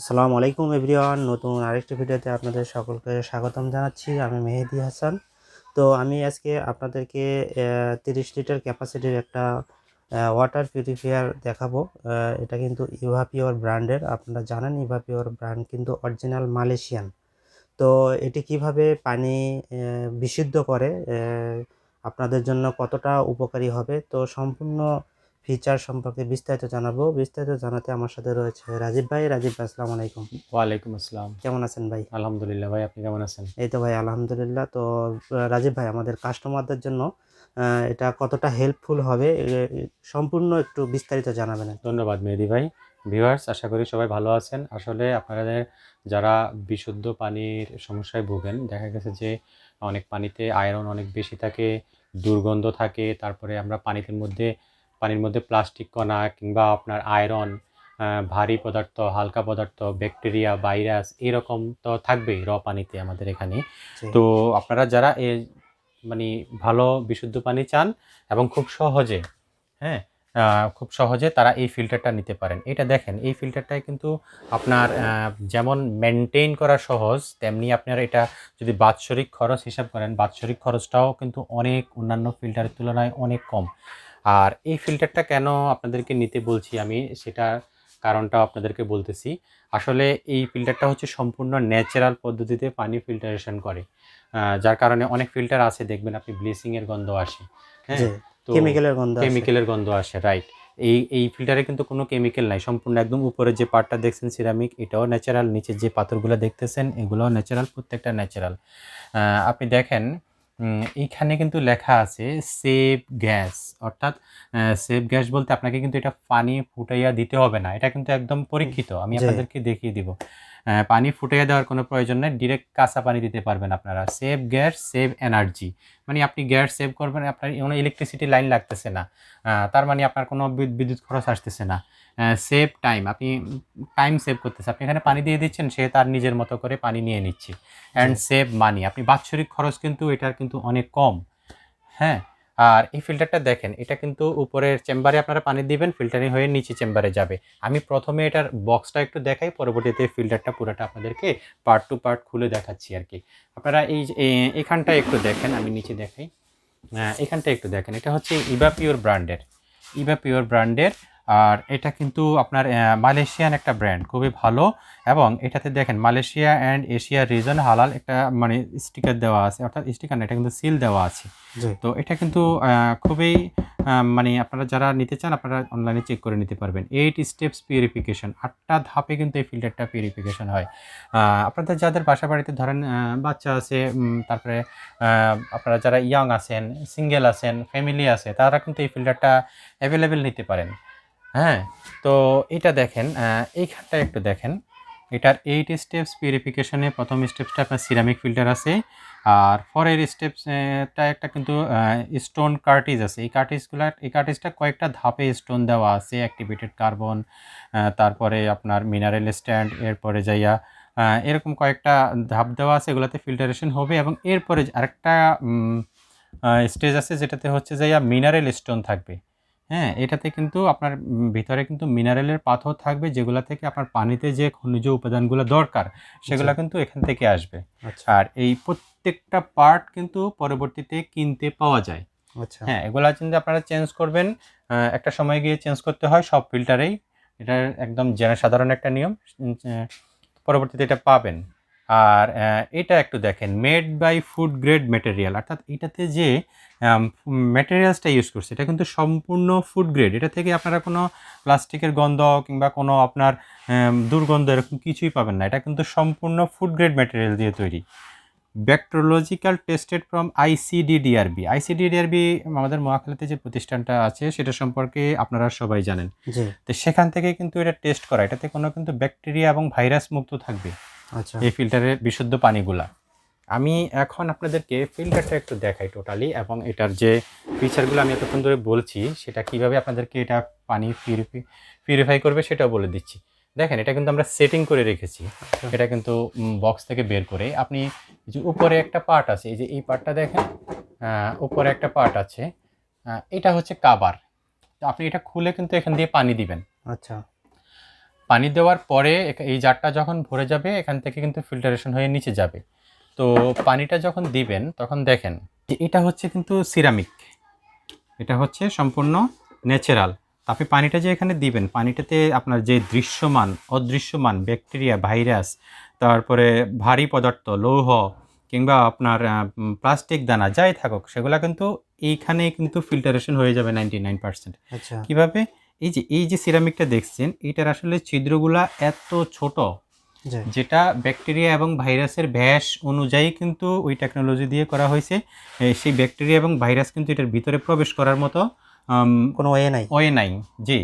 আসসালামু আলাইকুম এভরিওয়ান, নতুন আরেকটি ভিডিওতে আপনাদের সকলকে স্বাগতম জানাচ্ছি। আমি মেহেদি হাসান। তো আমি আজকে আপনাদেরকে তিরিশ লিটার ক্যাপাসিটির একটা ওয়াটার পিউরিফায়ার দেখাবো। এটা কিন্তু ইভা পিওর ব্র্যান্ডের। আপনারা জানেন ইভা পিওর ব্র্যান্ড কিন্তু অরিজিনাল মালয়েশিয়ান। তো এটি কীভাবে পানি বিশুদ্ধ করে আপনাদের জন্য কতটা উপকারী হবে, তো সম্পূর্ণ ফিচার সম্পর্কে বিস্তারিত জানাব। বিস্তারিত জানাতে আমার সাথে রয়েছে রাজীব ভাই। রাজীব ভাই আসসালামু আলাইকুম। ওয়ালাইকুম আসসালাম। কেমন আছেন ভাই? আলহামদুলিল্লাহ ভাই আপনি কেমন আছেন? এই তো ভাই আলহামদুলিল্লাহ। তো রাজীব ভাই আমাদের কাস্টমারদের জন্য এটা কতটা হেল্পফুল হবে সম্পূর্ণ একটু বিস্তারিত জানাবেন ধন্যবাদ মেহেদি ভাই। ভিউয়ার্স আশা করি সবাই ভালো আছেন। আসলে আপনাদের যারা বিশুদ্ধ পানির সমস্যায় ভোগেন দেখা গেছে যে অনেক পানিতে আয়রন অনেক বেশি থাকে দুর্গন্ধ থাকে তারপরে আমরা পানিতে মধ্যে পানির মধ্যে প্লাস্টিক কণা কিংবা আপনার আয়রন ভারী পদার্থ হালকা পদার্থ ব্যাকটেরিয়া ভাইরাস এরকম তো থাকবেই র পানিতে আমাদের এখানে। তো আপনারা যারা এ মানে ভালো বিশুদ্ধ পানি চান এবং খুব সহজে হ্যাঁ খুব সহজে তারা এই ফিল্টারটা নিতে পারেন। এটা দেখেন এই ফিল্টারটাই কিন্তু আপনার যেমন মেনটেন করা সহজ তেমনি আপনার এটা যদি বাৎসরিক খরচ হিসাব করেন বাৎসরিক খরচটাও কিন্তু অনেক অন্যান্য ফিল্টারের তুলনায় অনেক কম। আর এই ফিল্টারটা কেন আপনাদেরকে নিতে বলছি আমি সেটা কারণটা আপনাদেরকে বলতেছি। আসলে এই ফিল্টারটা হচ্ছে সম্পূর্ণ ন্যাচারাল পদ্ধতিতে পানি ফিল্টারেশন করে। যার কারণে অনেক ফিল্টার আছে দেখবেন আপনি ব্লিচিং এর গন্ধ আসে হ্যাঁ? তো কেমিক্যালের গন্ধ। কেমিক্যালের গন্ধ আসে রাইট এই এই ফিল্টারে কিন্তু কোনো কেমিক্যাল নাই সম্পূর্ণ একদম উপরে যে পার্টটা দেখছেন সিরামিক এটাও ন্যাচারাল নিচের যে পাথরগুলো দেখতেছেন এগুলোও ন্যাচারাল প্রত্যেকটা ন্যাচারাল আপনি দেখেন এইখানে কিন্তু লেখা আছে সেভ গ্যাস অর্থাৎ সেভ গ্যাস বলতে আপনাকে কিন্তু এটা পানি ফুটাইয়া দিতে হবে না। এটা কিন্তু একদম পরীক্ষিত আমি আপনাদেরকে দেখিয়ে দিব। পানি ফুটাইয়া দেওয়ার কোনো প্রয়োজন নেই ডিরেক্ট কাঁচা পানি দিতে পারবেন আপনারা। সেভ গ্যাস সেভ এনার্জি মানে আপনি গ্যাস সেভ করবেন আপনার কোনো ইলেকট্রিসিটি লাইন লাগতেছে না। তার মানে আপনার কোনো বিদ- বিদ্যুৎ খরচ আসতেছে না। সেভ টাইম আপনি টাইম সেভ করতেছে। আপনি এখানে পানি দিয়ে দিচ্ছেন সে তার নিজের মতো করে পানি নিয়ে নিচ্ছে। অ্যান্ড সেভ মানি আপনি বাৎসরিক খরচ কিন্তু এটার কিন্তু অনেক কম। হ্যাঁ আর এই ফিল্টারটা দেখেন এটা কিন্তু উপরের চেম্বারে আপনারা পানি দিবেন ফিল্টারিং হয়ে নিচে চেম্বারে যাবে। আমি প্রথমে এটার বক্সটা একটু দেখাই পরবর্তীতে ফিল্টারটা পুরোটা আপনাদেরকে পার্ট টু পার্ট খুলে দেখাচ্ছি আর কি। আপনারা এই এখানটা একটু দেখেন আমি নিচে দেখাই। আহ, এখানটা একটু দেখেন এটা হচ্ছে ইবা পিওর ব্র্যান্ডের ইবা পিওর ব্র্যান্ডের আর এটা কিন্তু আপনার মালয়েশিয়ান একটা ব্র্যান্ড খুবই ভালো। এবং এটাতে দেখেন মালয়েশিয়া অ্যান্ড এশিয়া রিজন হালাল একটা মানে স্টিকার দেওয়া আছে। অর্থাৎ স্টিকার না এটা কিন্তু সিল দেওয়া আছে। তো এটা কিন্তু খুবই মানে আপনারা যারা নিতে চান আপনারা অনলাইনে চেক করে নিতে পারবেন। এইট স্টেপস পিউরিফিকেশন আটটা ধাপে কিন্তু এই ফিল্টারটা পিউরিফিকেশন হয়। আপনাদের যাদের বাসা বাড়িতে ধরেন বাচ্চা আছে তারপরে আপনারা যারা ইয়াং আছেন সিঙ্গেল আছেন ফ্যামিলি আছে তারা কিন্তু এই ফিল্টারটা অ্যাভেলেবেল নিতে পারেন। হ্যাঁ তো এটা দেখেন এইখানটা একটু দেখেন। এটার এইট স্টেপস পিউরিফিকেশনে প্রথম স্টেপসটা আপনার সিরামিক ফিল্টার আছে। আর পরের স্টেপসটা একটা কিন্তু স্টোন কার্টিজ আছে। এই কার্টিজগুলো এই কার্টিজটা কয়েকটা ধাপে স্টোন দেওয়া আছে অ্যাক্টিভেটেড কার্বন তারপরে আপনার মিনারেল স্ট্যান্ড এরপরে যাইয়া এরকম কয়েকটা ধাপ দেওয়া আছে, এগুলোতে ফিল্টারেশন হবে। এবং এরপরে আরেকটা স্টেজ আছে, যেটাতে হচ্ছে যাইয়া মিনারেল স্টোন থাকবে। হ্যাঁ এটাতে কিন্তু আপনার ভিতরে কিন্তু মিনারেলের পাথর থাকবে যেগুলো থেকে আপনার পানিতে যে খনিজ উপাদানগুলো দরকার সেগুলো আচ্ছা। কিন্তু এখান থেকে আসবে। আচ্ছা। আর এই প্রত্যেকটা পার্ট কিন্তু পরবর্তীতে কিনতে পাওয়া যায়। আচ্ছা। হ্যাঁ এগুলা কিন্তু আপনারা চেঞ্জ করবেন। একটা সময় গিয়ে চেঞ্জ করতে হয় সব ফিল্টারেই। এটা একদম জেনে সাধারণ একটা নিয়ম পরবর্তীতে এটা পাবেন। আর এটা একটু দেখেন made by food grade material অর্থাৎ এটাতে যে মেটেরিয়ালসটা ইউজ করছে এটা কিন্তু সম্পূর্ণ ফুড গ্রেড এটা থেকে আপনারা কোনো প্লাস্টিকের গন্ধ কিংবা কোনো আপনার দুর্গন্ধ এরকম কিছুই পাবেন না এটা কিন্তু সম্পূর্ণ ফুড গ্রেড ম্যাটেরিয়াল দিয়ে তৈরি। Bacteriological tested from ICDDRB ICDDRB আমাদের মহাখালীতে যে প্রতিষ্ঠানটা আছে সেটা সম্পর্কে আপনারা সবাই জানেন। তো সেখান থেকে কিন্তু এটা টেস্ট করা এটাতে কোনো কিন্তু ব্যাকটেরিয়া এবং ভাইরাস মুক্ত থাকবে। এই ফিল্টারের বিশুদ্ধ পানিগুলা। আমি এখন আপনাদেরকে ফিল্টারটা একটু দেখাই টোটালি এবং এটার যে ফিচারগুলো আমি এতক্ষণ ধরে বলছি সেটা কীভাবে আপনাদেরকে এটা পানি পিউরিফি পিউরিফাই করবে সেটাও বলে দিচ্ছি। দেখেন এটা কিন্তু আমরা সেটিং করে রেখেছি। আচ্ছা। এটা কিন্তু বক্স থেকে বের করে আপনি যে উপরে একটা পার্ট আছে এই যে এই পার্টটা দেখেন উপরে একটা পার্ট আছে এটা হচ্ছে কাবার তো আপনি এটা খুলে কিন্তু এখান দিয়ে পানি দিবেন। আচ্ছা। পানি দেওয়ার পরে এই জারটা যখন ভরে যাবে এখান থেকে কিন্তু ফিল্টারেশন হয়ে নিচে যাবে। তো পানিটা যখন দিবেন তখন দেখেন যে এটা হচ্ছে কিন্তু সিরামিক এটা হচ্ছে সম্পূর্ণ ন্যাচারাল আপনি পানিটা যে এখানে দিবেন পানিটাতে আপনার যে দৃশ্যমান অদৃশ্যমান ব্যাকটেরিয়া ভাইরাস তারপরে ভারী পদার্থ লৌহ কিংবা আপনার প্লাস্টিক দানা যাই থাকুক সেগুলো কিন্তু এইখানে কিন্তু ফিল্টারেশন হয়ে যাবে নাইনটি নাইন পার্সেন্ট আচ্ছা। কীভাবে? এই যে এই যে সিরামিকটা দেখছেন এটার আসলে ছিদ্রগুলা এত ছোট যেটা ব্যাকটেরিয়া এবং ভাইরাসের ব্যাস অনুযায়ী কিন্তু ওই টেকনোলজি দিয়ে করা হয়েছে। সেই ব্যাকটেরিয়া এবং ভাইরাস কিন্তু এটার ভিতরে প্রবেশ করার মতো কোনো ওয়ে নাই। ওয়ে নাই জি।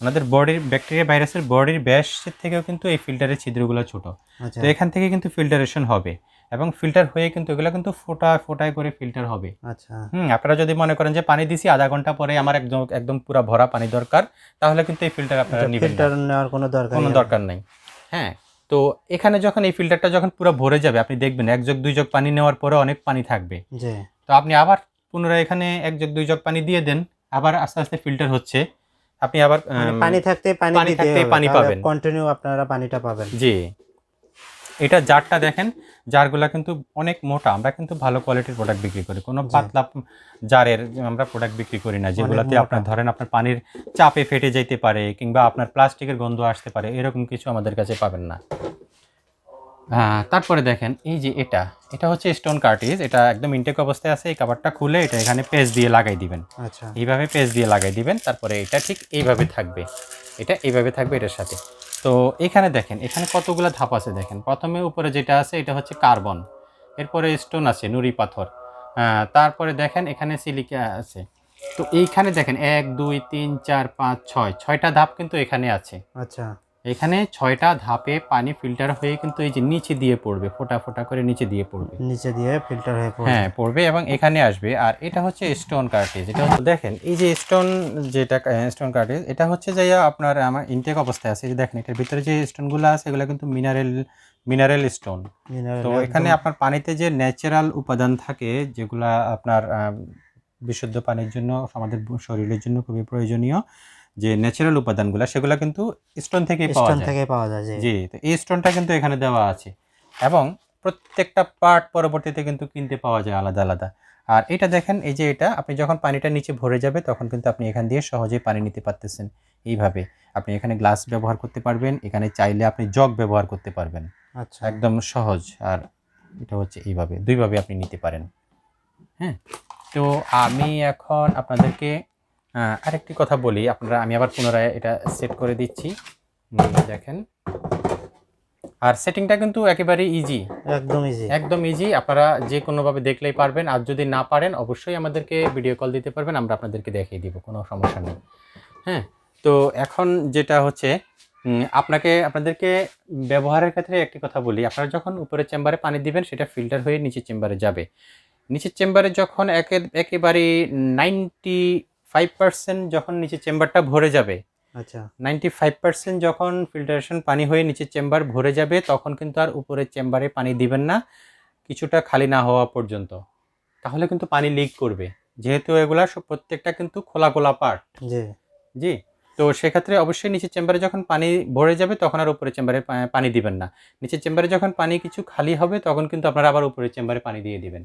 আমাদের বডির ব্যাকটেরিয়া ভাইরাসের বডির ব্যাসের থেকেও কিন্তু এই ফিল্টারের ছিদ্রগুলো ছোট। আচ্ছা। তো এখান থেকে কিন্তু ফিল্টারেশন হবে। এবং ফিল্টার হয়ে কিন্তু এগুলো কিন্তু ফোটা ফোটায় করে ফিল্টার হবে। আচ্ছা। হুম আপনারা যদি মনে করেন যে পানি দিছি আধা ঘণ্টা পরে আমার একদম একদম পুরো ভরা পানি দরকার তাহলে কিন্তু এই ফিল্টার আপনারা নেবেন না। ফিল্টার নেওয়ার কোনো দরকার কোনো দরকার নেই। হ্যাঁ তো এখানে যখন এই ফিল্টারটা যখন পুরো ভরে যাবে আপনি দেখবেন এক যোগ দুই যোগ পানি নেওয়ার পরে অনেক পানি থাকবে। জি। তো আপনি আবার পুনরায় এখানে এক যোগ দুই যোগ পানি দিয়ে দেন আবার আস্তে আস্তে ফিল্টার হচ্ছে। আপনি আবার মানে পানি থাকতে পানি পানি পানি পাবেন। কন্টিনিউ আপনারা পানিটা পাবেন। জি। এটা জারটা দেখেন জারগুলা কিন্তু অনেক মোটা আমরা কিন্তু ভালো কোয়ালিটির প্রোডাক্ট বিক্রি করি। কোনো। পাতলা জারের আমরা প্রোডাক্ট বিক্রি করি না। যেগুলাতে। আপনার ধরেন আপনার পানির চাপে ফেটে যাইতে পারে কিংবা আপনার প্লাস্টিকের গন্ধ আসতে পারে এরকম কিছু আমাদের কাছে পাবেন না। হ্যাঁ তারপরে দেখেন এই যে এটা এটা হচ্ছে স্টোন কার্টিজ এটা একদম ইনটেক অবস্থায় আছে এই কাভারটা খুলে এটা এখানে পেজ দিয়ে লাগাই দিবেন। আচ্ছা। এইভাবে পেজ দিয়ে লাগাই দিবেন তারপরে এটা ঠিক এইভাবে থাকবে। এটা এইভাবে থাকবে এটার সাথে। তো এখানে দেখেন এখানে কতগুলো ধাপ আছে দেখেন। প্রথমে উপরে যেটা আছে এটা হচ্ছে কার্বন এরপরে স্টোন আছে নুড়ি পাথর। হ্যাঁ, তারপরে দেখেন এখানে সিলিকা আছে। তো এইখানে দেখেন এক দুই তিন চার পাঁচ ছয় ছয়টা ধাপ কিন্তু এখানে আছে। আচ্ছা। এখানে ছয়টা ধাপে পানি ফিল্টার হয়ে কিন্তু এই যে নিচে দিয়ে পড়বে ফোটা ফোটা করে নিচে দিয়ে পড়বে। নিচে দিয়ে ফিল্টার হয়ে পড়বে। হ্যাঁ পড়বে এবং এখানে আসবে। আর এটা হচ্ছে স্টোন কার্টেজ এটা দেখেন এই যে স্টোন যেটা স্টোন কার্টেজ এটা হচ্ছে যে আপনার আমার ইনটেক অবস্থায় আছে। যে দেখেন এটার ভিতরে যে স্টোনগুলো আছে এগুলো কিন্তু মিনারেল মিনারেল স্টোন তো এখানে আপনার পানিতে যে ন্যাচারাল উপাদান থাকে যেগুলা আপনার বিশুদ্ধ পানির জন্য আমাদের শরীরের জন্য খুবই প্রয়োজনীয়। যে ন্যাচারাল উপাদানগুলো সেগুলো কিন্তু স্টোন থেকেই পাওয়া স্টোন যায়। থেকে পাওয়া যায় জি। তো এই স্টোনটা কিন্তু এখানে দেওয়া আছে। এবং প্রত্যেকটা পার্ট পরবর্তীতে কিন্তু কিনতে পাওয়া যায় আলাদা আলাদা। আর এটা দেখেন এই যে এটা আপনি যখন পানিটা নিচে ভরে যাবে তখন কিন্তু আপনি এখান দিয়ে সহজেই পানি নিতে পারতেছেন এইভাবে। আপনি এখানে গ্লাস ব্যবহার করতে পারবেন এখানে চাইলে আপনি জগ ব্যবহার করতে পারবেন। আচ্ছা। একদম সহজ। আর এটা হচ্ছে এইভাবে দুইভাবে আপনি নিতে পারেন। হ্যাঁ তো আমি এখন আপনাদেরকে আরেকটি কথা বলি আপনারা আমি আবার পুনরায় এটা সেট করে দিচ্ছি। দেখেন। আর সেটিংটা কিন্তু একেবারে ইজি একদম ইজি একদম ইজি আপনারা যে কোনোভাবে দেখলেই পারবেন আর যদি না পারেন অবশ্যই আমাদেরকে ভিডিও কল দিতে পারবেন আমরা আপনাদেরকে দেখিয়ে দিব কোনো সমস্যা নেই। হ্যাঁ তো এখন যেটা হচ্ছে আপনাকে আপনাদেরকে ব্যবহারের ক্ষেত্রে একটি কথা বলি। আপনারা যখন উপরে চেম্বারে পানি দিবেন সেটা ফিল্টার হয়ে নিচের চেম্বারে যাবে। নিচের চেম্বারে যখন একে একেবারে নাইনটি ফাইভ পার্সেন্ট যখন নিচের চেম্বারটা ভরে যাবে আচ্ছা। নাইনটি ফাইভ পার্সেন্ট যখন ফিল্টারেশন পানি হয়ে নিচের চেম্বার ভরে যাবে তখন কিন্তু আর উপরের চেম্বারে পানি দিবেন না কিছুটা খালি না হওয়া পর্যন্ত। তাহলে কিন্তু পানি লিক করবে। যেহেতু এগুলা সব প্রত্যেকটা কিন্তু খোলা খোলা পার্ট জি। জি? তো সেক্ষেত্রে অবশ্যই নিচের চেম্বারে যখন পানি ভরে যাবে তখন আর উপরের চেম্বারে পানি দিবেন না। নিচের চেম্বারে যখন পানি কিছু খালি হবে তখন কিন্তু আপনারা আবার উপরের চেম্বারে পানি দিয়ে দিবেন।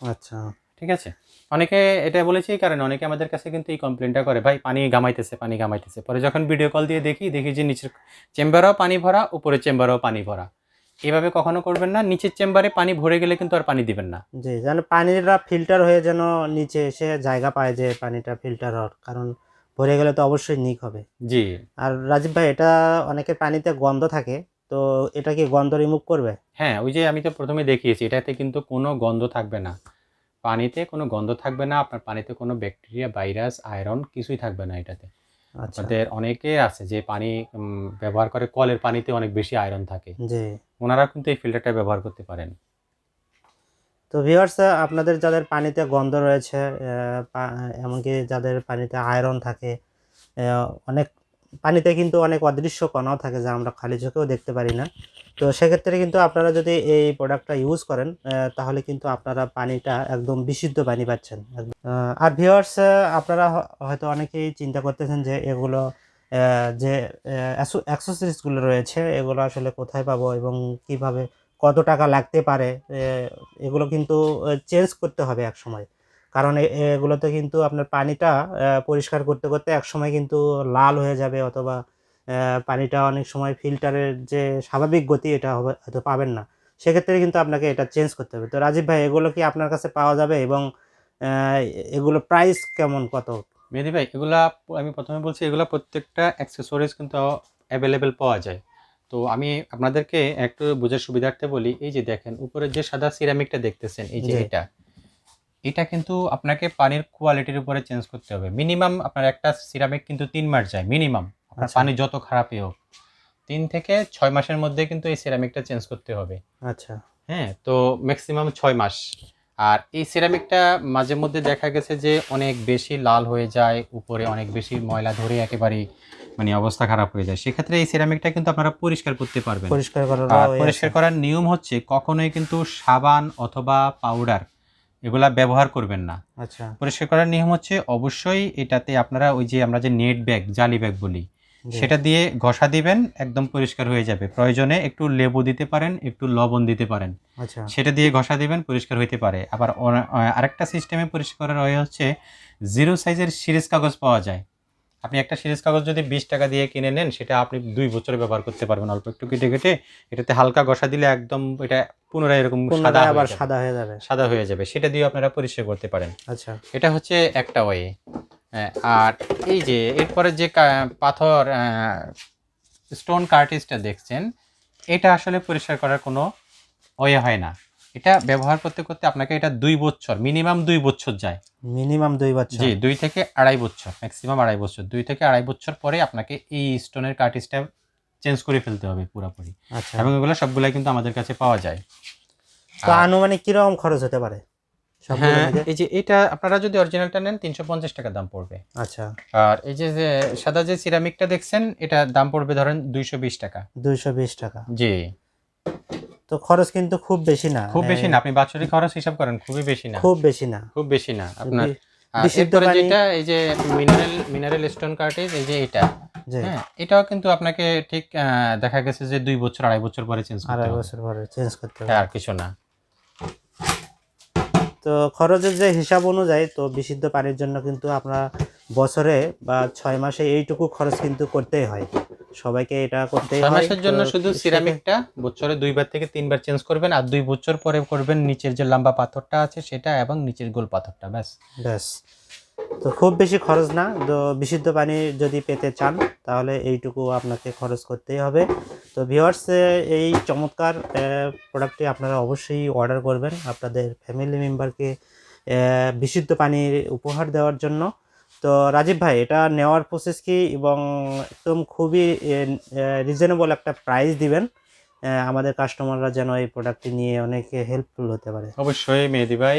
আচ্ছা। ঠিক আছে? অনেকে এটা বলেছি এই কারণে অনেকে আমাদের কাছে কিন্তু এই কমপ্লেনটা করে ভাই পানি গামাইতেছে পানি গামাইতেছে পরে যখন ভিডিও কল দিয়ে দেখি দেখি যে নিচের চেম্বারেও পানি ভরা উপরের চেম্বারেও পানি ভরা। এভাবে কখনো করবেন না নিচের চেম্বারে পানি ভরে গেলে কিন্তু আর পানি দিবেন না। জি যেন পানিটা ফিল্টার হয়ে যেন নিচে এসে জায়গা পায় যে পানিটা ফিল্টার হওয়ার কারণ ভরে গেলে তো অবশ্যই নিক হবে। জি। আর রাজীব ভাই এটা অনেকের পানিতে গন্ধ থাকে তো এটা কি গন্ধ রিমুভ করবে? হ্যাঁ ওই যে আমি তো প্রথমে দেখিয়েছি এটাতে কিন্তু কোনো গন্ধ থাকবে না। পানিতে কোনো গন্ধ থাকবে না আপনার পানিতে কোনো ব্যাকটেরিয়া ভাইরাস আয়রন কিছুই থাকবে না এটাতে। আচ্ছা। আপনাদের অনেকে আছে যে পানি ব্যবহার করে কলের পানিতে অনেক বেশি আয়রন থাকে। জি। ওনারা কিন্তু এই ফিল্টারটা ব্যবহার করতে পারেন। তো ভিউয়ার্স আপনাদের যাদের পানিতে গন্ধ রয়েছে এমনকি যাদের পানিতে আয়রন থাকে অনেক পানিতে কিন্তু অনেক অদৃশ্য কণাও থাকে যা আমরা খালি চোখেও দেখতে পারি না। তো সেক্ষেত্রে কিন্তু আপনারা যদি এই প্রোডাক্টটা ইউজ করেন তাহলে কিন্তু আপনারা পানিটা একদম বিশুদ্ধ পানি পাচ্ছেন। আর ভিউয়ার্স আপনারা হয়তো অনেকেই চিন্তা করতেছেন যে এগুলো যে অ্যাক্সেসরিজগুলো রয়েছে, এগুলো আসলে কোথায় পাবো এবং কীভাবে কত টাকা লাগতে পারে এগুলো কিন্তু চেঞ্জ করতে হবে এক সময় কারণ এগুলোতে কিন্তু আপনার পানিটা পরিষ্কার করতে করতে এক সময় কিন্তু লাল হয়ে যাবে অথবা পানিটা অনেক সময় ফিল্টারের যে স্বাভাবিক গতি এটা হবে হয়তো পাবেন না। সেক্ষেত্রে কিন্তু আপনাকে এটা চেঞ্জ করতে হবে। তো রাজীব ভাই এগুলো কি আপনার কাছে পাওয়া যাবে এবং এগুলো প্রাইস কেমন কত? মেহেদি ভাই এগুলা আমি প্রথমে বলছি এগুলা প্রত্যেকটা অ্যাক্সেসরিজ কিন্তু অ্যাভেলেবেল পাওয়া যায়। তো আমি আপনাদেরকে একটু বোঝার সুবিধার্থে বলি এই যে দেখেন উপরে যে সাদা সিরামিকটা দেখতেছেন এই যে এটা এটা কিন্তু আপনাকে পানির কোয়ালিটির উপরে চেঞ্জ করতে হবে। মিনিমাম আপনার একটা সিরামিক কিন্তু তিন মাস যায় মিনিমাম আপনার আচ্ছা। পানি যত খারাপই হোক। তিন থেকে ছয় মাসের মধ্যে কিন্তু এই সিরামিকটা চেঞ্জ করতে হবে। আচ্ছা। হ্যাঁ তো ম্যাক্সিমাম ছয় মাস। আর এই সিরামিকটা মাঝে মধ্যে দেখা গেছে যে অনেক বেশি লাল হয়ে যায় উপরে অনেক বেশি ময়লা ধরে একেবারে মানে অবস্থা খারাপ হয়ে যায়। সেক্ষেত্রে এই সিরামিকটা কিন্তু আপনারা পরিষ্কার করতে পারবেন। পরিষ্কার করার পরিষ্কার করার নিয়ম হচ্ছে কখনোই কিন্তু সাবান অথবা পাউডার এগুলা ব্যবহার করবেন না। আচ্ছা। পরিষ্কার করার নিয়ম হচ্ছে অবশ্যই এটাতে আপনারা ওই যে আমরা যে নেট ব্যাগ জালি ব্যাগ বলি সেটা দিয়ে ঘষা দিবেন একদম পরিষ্কার হয়ে যাবে। প্রয়োজনে একটু লেবু দিতে পারেন একটু লবণ দিতে পারেন। আচ্ছা। সেটা দিয়ে ঘষা দিবেন পরিষ্কার হইতে পারে। আবার আরেকটা সিস্টেমে পরিষ্কার হয়ে হয় হচ্ছে জিরো সাইজের সিরিজ কাগজ পাওয়া যায়। আপনি একটা সিরিজ কাগজ যদি বিশ টাকা দিয়ে কিনে নেন সেটা আপনি দুই বছর ব্যবহার করতে পারবেন অল্প একটু কেটে কেটে। এটাতে হালকা ঘষা দিলে একদম এটা পুনরায় এরকম সাদা আবার সাদা হয়ে যাবে। সাদা হয়ে যাবে। সেটা দিয়ে আপনারা পরিষ্কার করতে পারেন। আচ্ছা। এটা হচ্ছে একটা ওয়ে। আর এই যে এরপরে যে পাথর স্টোন কার্টিসটা দেখছেন এটা আসলে পরিষ্কার করার কোনো ওয়ে হয় না। এটা ব্যবহার করতে করতে আপনাকে এটা দুই বছর মিনিমাম দুই বছর যায়। মিনিমাম দুই বছর। জি দুই থেকে আড়াই বছর ম্যাক্সিমাম আড়াই বছর। দুই থেকে আড়াই বছর পরে আপনাকে এই স্টোনের কার্টিসটা চেঞ্জ করে ফেলতে হবে পুরোপুরি। আচ্ছা। এবং এগুলো সবগুলাই কিন্তু আমাদের কাছে পাওয়া যায়। তো আনুমানিক কীরকম খরচ হতে পারে? হ্যাঁ এই যে এটা আপনারা যদি অরিজিনালটা নেন তিনশো পঞ্চাশ টাকা দাম পড়বে। আচ্ছা। আর এই যে যে সাদা যে সিরামিকটা দেখছেন এটা দাম পড়বে ধরেন দুইশো বিশ টাকা। দুইশো বিশ টাকা। জি। তো খরচ কিন্তু খুব বেশি না। খুব বেশি না আপনি বাৎসরিক খরচ হিসাব করেন খুবই বেশি না। খুব বেশি না। খুব বেশি না আপনার এরপরে যেটা এই যে মিনারেল মিনারেল স্টোন কার্টেজ এই যে এটা। হ্যাঁ এটাও কিন্তু আপনাকে ঠিক দেখা গেছে যে দুই বছর আড়াই বছর পরে চেঞ্জ করতে আড়াই বছর পরে চেঞ্জ করতে হবে। হ্যাঁ, আর কিছু না। তো খরচের যে হিসাব অনুযায়ী তো বিশুদ্ধ পানির জন্য কিন্তু আপনার বছরে বা ছয় মাসে এইটুকু খরচ কিন্তু করতেই হয়। সবাইকে এটা করতে হয়। মাসের জন্য শুধু সিরামিকটা বছরে দুইবার থেকে তিনবার চেঞ্জ করবেন আর দুই বছর পরে করবেন নিচের যে লম্বা পাথরটা আছে সেটা এবং নিচের গোল পাথরটা ব্যাস। ব্যাস। তো খুব বেশি খরচ না। তো বিশুদ্ধ পানি যদি পেতে চান তাহলে এইটুকু আপনাকে খরচ করতেই হবে। তো ভিওয়ার্স এই চমৎকার প্রোডাক্টটি আপনারা অবশ্যই অর্ডার করবেন আপনাদের ফ্যামিলি মেম্বারকে বিশুদ্ধ পানির উপহার দেওয়ার জন্য। তো রাজীব ভাই, এটা নেওয়ার প্রসেস কি? এবং একদম খুবই রিজনেবল একটা প্রাইস দিবেন আমাদের কাস্টমাররা যেন এই প্রোডাক্টটি নিয়ে অনেক হেল্পফুল হতে পারে। অবশ্যই মেহেদি ভাই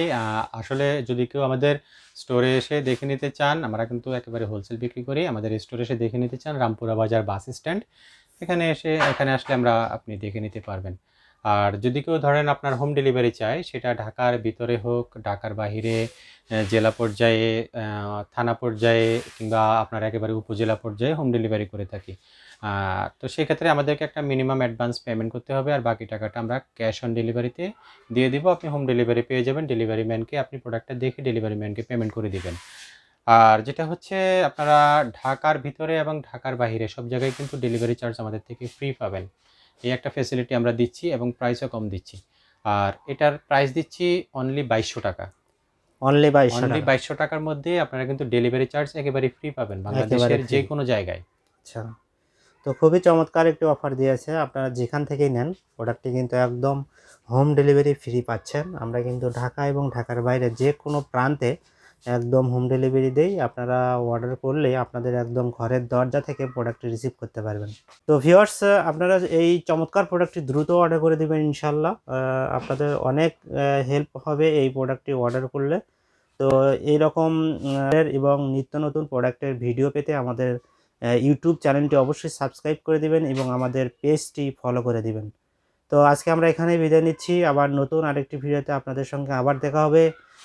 আসলে যদি কেউ আমাদের স্টোরে এসে দেখে নিতে চান, আমরা কিন্তু একেবারে হোলসেল বিক্রি করি। আমাদের স্টোরে এসে দেখে নিতে চান, রামপুরা বাজার বাস স্ট্যান্ড এখানে এসে, এখানে আসলে আমরা আপনি দেখে নিতে পারবেন। আর যদি কেউ ধরেন আপনার হোম ডেলিভারি চায়, সেটা ঢাকার ভিতরে হোক, ঢাকার বাহিরে জেলা পর্যায়ে থানা পর্যায়ে কিংবা আপনার একেবারে উপজেলা পর্যায়ে হোম ডেলিভারি করে থাকি। তো সেক্ষেত্রে আমাদেরকে একটা মিনিমাম অ্যাডভান্স পেমেন্ট করতে হবে আর বাকি টাকাটা আমরা ক্যাশ অন ডেলিভারিতে দিয়ে দিব। আপনি হোম ডেলিভারি পেয়ে যাবেন ডেলিভারি ম্যানকে আপনি প্রোডাক্টটা দেখে ডেলিভারি ম্যানকে পেমেন্ট করে দিবেন। আর যেটা হচ্ছে, আপনারা ঢাকার ভিতরে এবং ঢাকার বাইরে সব জায়গায় কিন্তু ডেলিভারি চার্জ আমাদের থেকে ফ্রি পাবেন। এই একটা ফেসিলিটি আমরা দিচ্ছি এবং প্রাইসও কম দিচ্ছি। আর এটার প্রাইস দিচ্ছি অনলি বাইশশো টাকা। অনলি বাইশশো অনলি বাইশশো টাকার মধ্যে আপনারা কিন্তু ডেলিভারি চার্জ একেবারে ফ্রি পাবেন বাংলাদেশের। যে কোনো জায়গায়। আচ্ছা। তো খুবই চমৎকার একটি অফার দিয়েছে। আপনারা যেখান থেকেই নেন প্রোডাক্টটি কিন্তু একদম হোম ডেলিভারি ফ্রি পাচ্ছেন। আমরা কিন্তু ঢাকা এবং ঢাকার বাইরে যে কোনো প্রান্তে একদম হোম ডেলিভারি দেই। আপনারা অর্ডার করলে আপনাদের একদম ঘরের দরজা থেকে প্রোডাক্টটি রিসিভ করতে পারবেন। তো ভিউয়ার্স আপনারা এই চমৎকার প্রোডাক্টটি দ্রুত অর্ডার করে দেবেন ইনশাল্লাহ আপনাদের অনেক হেল্প হবে এই প্রোডাক্টটি অর্ডার করলে। তো এইরকম এবং নিত্য নতুন প্রোডাক্টের ভিডিও পেতে আমাদের ইউটিউব চ্যানেলটি অবশ্যই সাবস্ক্রাইব করে দিবেন এবং আমাদের পেজটি ফলো করে দিবেন। তো আজকে আমরা এখানেই বিদায় নিচ্ছি। আবার নতুন আরেকটি ভিডিওতে আপনাদের সঙ্গে আবার দেখা হবে।